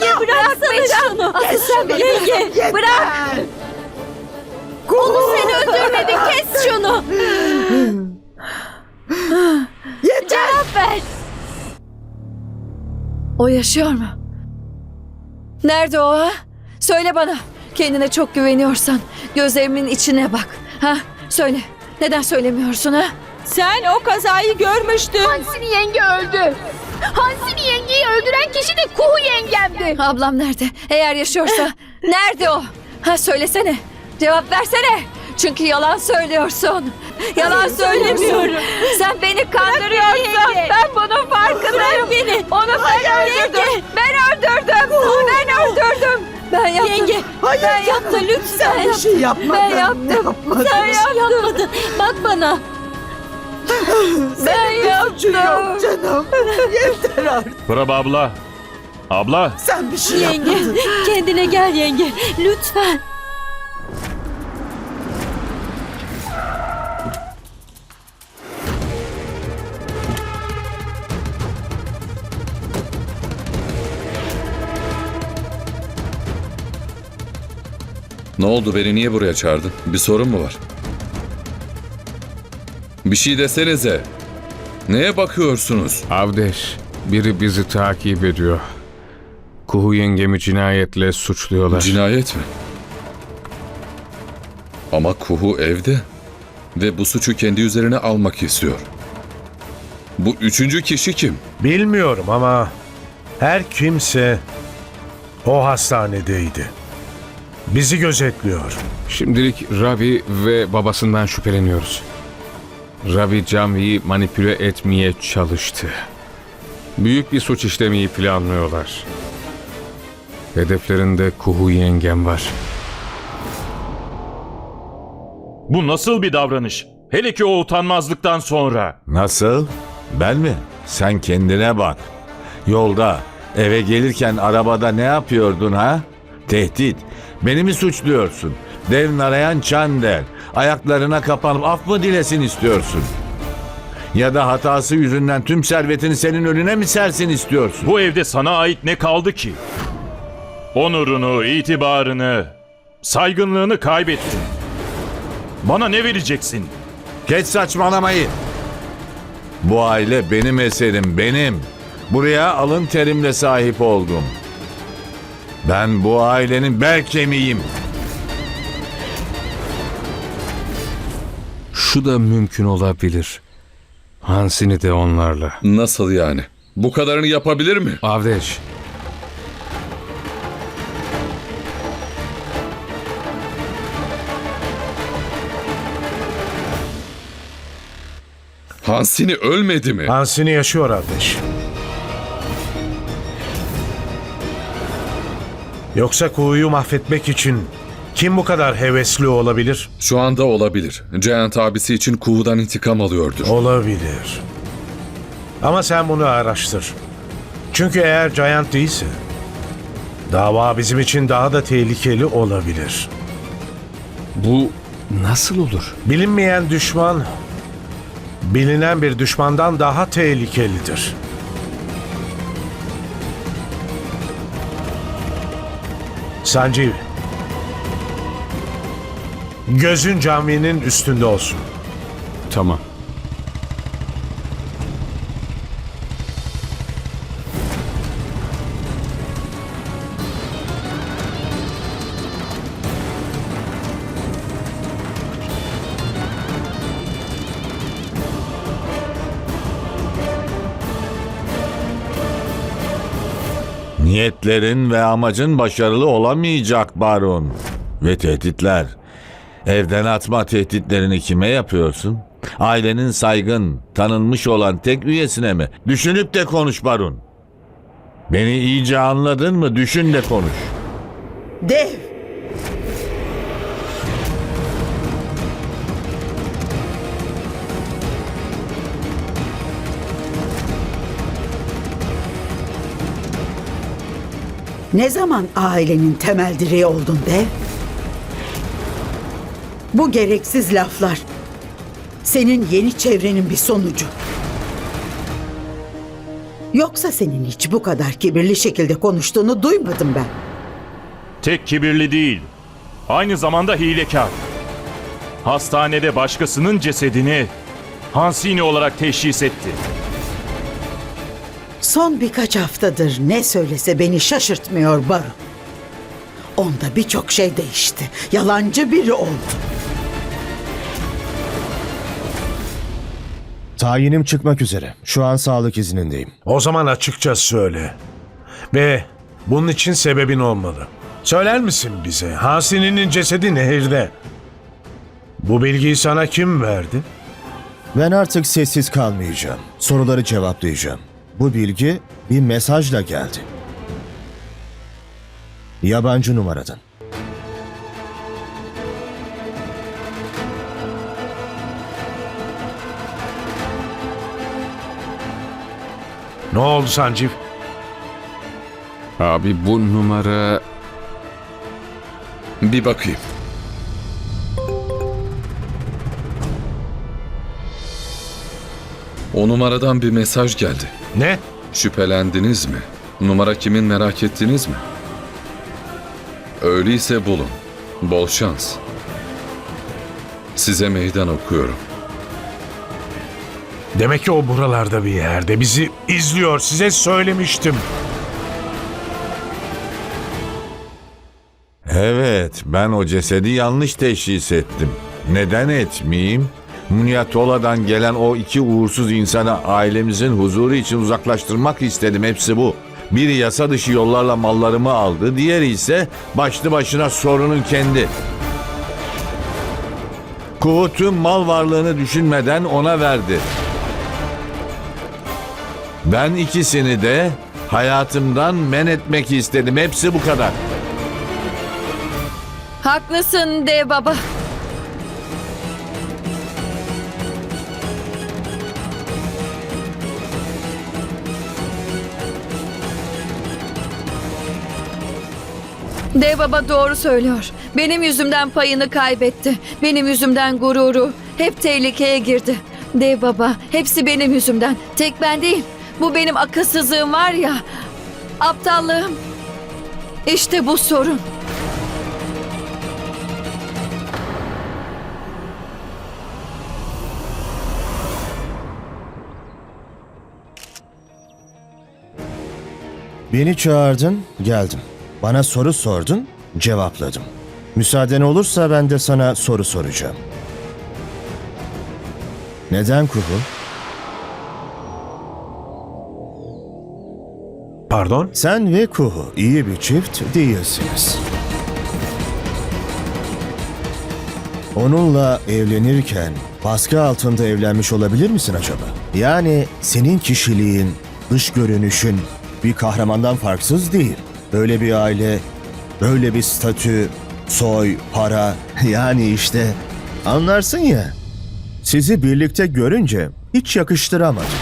Yenge bıraksana şunu. Sen beni Yenge bırak. Onu sen öldürmedin kes şunu. Yeter! Cevap ver. O yaşıyor mu? Nerede o ha? Söyle bana. Kendine çok güveniyorsan gözlerimin içine bak. Ha? Söyle. Neden söylemiyorsun ha? Sen o kazayı görmüştün. Hansini yenge öldü. Hansini yengeyi öldüren kişi de Kuhu yengemdi. Ablam nerede? Eğer yaşıyorsa nerede o? Ha söylesene. Cevap versene. Çünkü yalan söylüyorsun. Yalan söylemiyorum. Sen beni kandırıyorsun. Ben bunun farkındayım. beni. Onu ben öldürdüm. Ben öldürdüm. Ben öldürdüm. Ben yaptım. Yenge Hayır ben canım. yaptım lütfen. Sen bir şey yapmadın. Ben yaptım. Yapmadın. Sen bir şey yapmadın. Bak bana. Ben yaptım. yok canım. Yeter artık. Prab abla. Abla. Sen bir şey Yenge yapmadın. kendine gel yenge. Lütfen. Ne oldu beni niye buraya çağırdın? Bir sorun mu var? Bir şey desenize. Neye bakıyorsunuz? Avdeş, biri bizi takip ediyor. Kuhu yengemi cinayetle suçluyorlar. Cinayet mi? Ama Kuhu evde. Ve bu suçu kendi üzerine almak istiyor. Bu üçüncü kişi kim? Bilmiyorum ama her kimse o hastanedeydi. Bizi gözetliyor. Şimdilik Ravi ve babasından şüpheleniyoruz. Ravi Canvi'yi manipüle etmeye çalıştı. Büyük bir suç işlemeyi planlıyorlar. Hedeflerinde Kuhu yengem var. Bu nasıl bir davranış? Hele ki o utanmazlıktan sonra. Nasıl? Ben mi? Sen kendine bak. Yolda, eve gelirken arabada ne yapıyordun ha? Tehdit. Beni mi suçluyorsun? Dev narayan Çander. Ayaklarına kapanıp af mı dilesin istiyorsun? Ya da hatası yüzünden tüm servetini senin önüne mi sersin istiyorsun? Bu evde sana ait ne kaldı ki? Onurunu, itibarını, saygınlığını kaybettin. Bana ne vereceksin? Geç saçmalamayı. Bu aile benim eserim, benim. Buraya alın terimle sahip oldum. Ben bu ailenin bel kemiğiyim. Şu da mümkün olabilir. Hansini de onlarla. Nasıl yani? Bu kadarını yapabilir mi? Avdeş, Hansini ölmedi mi? Hansini yaşıyor Ardeş. Yoksa kuğuyu mahvetmek için kim bu kadar hevesli olabilir? Şu anda olabilir. Giant abisi için Kuhu'dan intikam alıyordur. Olabilir. Ama sen bunu araştır. Çünkü eğer Giant değilse dava bizim için daha da tehlikeli olabilir. bu nasıl olur? Bilinmeyen düşman bilinen bir düşmandan daha tehlikelidir. Sanjeev. Gözün caminin üstünde olsun. Tamam. Niyetlerin ve amacın başarılı olamayacak baron. Ve tehditler. Evden atma tehditlerini kime yapıyorsun? Ailenin saygın, tanınmış olan tek üyesine mi? Düşünüp de konuş baron. Beni iyice anladın mı? Düşün de konuş. Dev! Ne zaman ailenin temel direği oldun dev? Bu gereksiz laflar senin yeni çevrenin bir sonucu. Yoksa senin hiç bu kadar kibirli şekilde konuştuğunu duymadım ben. Tek kibirli değil, aynı zamanda hilekar. Hastanede başkasının cesedini Hansini olarak teşhis etti. Son birkaç haftadır ne söylese beni şaşırtmıyor Baru. Onda birçok şey değişti. Yalancı biri oldu. Tayinim çıkmak üzere. Şu an sağlık iznindeyim. O zaman açıkça söyle. Ve bunun için sebebin olmalı. Söyler misin bize? Hasini'nin cesedi nehirde. Bu bilgiyi sana kim verdi? Ben artık sessiz kalmayacağım. Soruları cevaplayacağım. Bu bilgi bir mesajla geldi. Yabancı numaradan. Ne oldu Sancif? Abi bu numara Bir bakayım. O numaradan bir mesaj geldi. Ne? Şüphelendiniz mi? Numara kimin merak ettiniz mi? Öyleyse bulun. Bol şans. Size meydan okuyorum. Demek ki o buralarda bir yerde. Bizi izliyor. Size söylemiştim. Evet, ben o cesedi yanlış teşhis ettim. Neden etmeyeyim? Munyatola'dan gelen o iki uğursuz insanı ailemizin huzuru için uzaklaştırmak istedim. Hepsi bu. Biri yasa dışı yollarla mallarımı aldı, diğeri ise başlı başına sorunun kendi. Kuhu tüm mal varlığını düşünmeden ona verdi. Ben ikisini de hayatımdan men etmek istedim. Hepsi bu kadar. Haklısın de baba. Dev baba doğru söylüyor. Benim yüzümden payını kaybetti. Benim yüzümden gururu. Hep tehlikeye girdi. Dev baba hepsi benim yüzümden. Tek ben değil. Bu benim akılsızlığım var ya. Aptallığım. İşte bu sorun. Beni çağırdın, geldim. Bana soru sordun, cevapladım. Müsaaden olursa ben de sana soru soracağım. Neden Kuhu? Pardon? Sen ve Kuhu iyi bir çift değilsiniz. Onunla evlenirken baskı altında evlenmiş olabilir misin acaba? Yani senin kişiliğin, dış görünüşün bir kahramandan farksız değil. Böyle bir aile, böyle bir statü, soy, para yani işte anlarsın ya. Sizi birlikte görünce hiç yakıştıramadım.